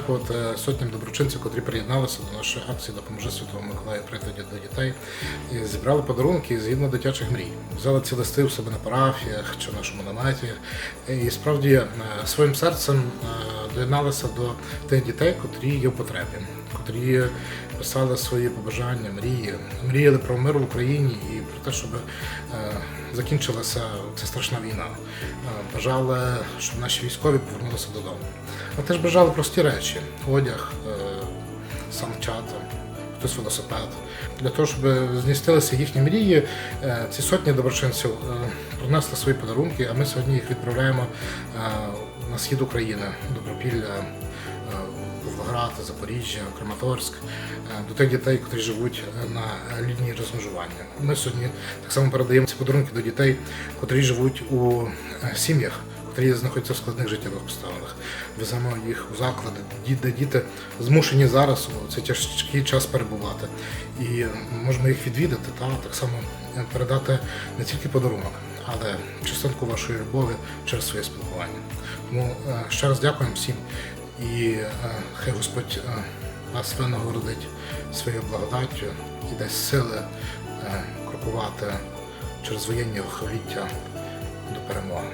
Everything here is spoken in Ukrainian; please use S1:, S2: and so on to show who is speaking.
S1: подякувати сотням доброчинців, котрі приєдналися до нашої акції Допоможи Святого Миколая прийти до дітей і зібрали подарунки згідно дитячих мрій. Взяли ці листи у себе на парафіях чи в нашому наметі. І справді е, своїм серцем е, доєдналися до тих дітей, котрі є в потребі, котрі писали свої побажання, мрії, мріяли про мир в Україні і про те, щоб е, закінчилася ця страшна війна. Е, Бажали, щоб наші військові повернулися додому. А теж бажали прості речі: одяг, е, санчата, хтось велосипед. Для того, щоб зністилися їхні мрії, е, ці сотні доброчинців принесли свої подарунки, а ми сьогодні їх відправляємо на схід України, Добропілля, е, Запоріжжя, Краматорськ, е, до тих дітей, які живуть е, на лінії розмежування. Ми сьогодні так само передаємо ці подарунки до дітей, які живуть у е, сім'ях, які знаходяться в складних життєвих обставинах. Веземо їх у заклади, де діти змушені зараз у цей тяжкий час перебувати. І можемо їх відвідати та так само передати не тільки подарунок, але частинку вашої любові через своє спілкування. Тому ще раз дякуємо всім і е, хай Господь е, вас винагородить своєю благодаттю і дасть сили е, крокувати через воєнні лихоліття до перемоги.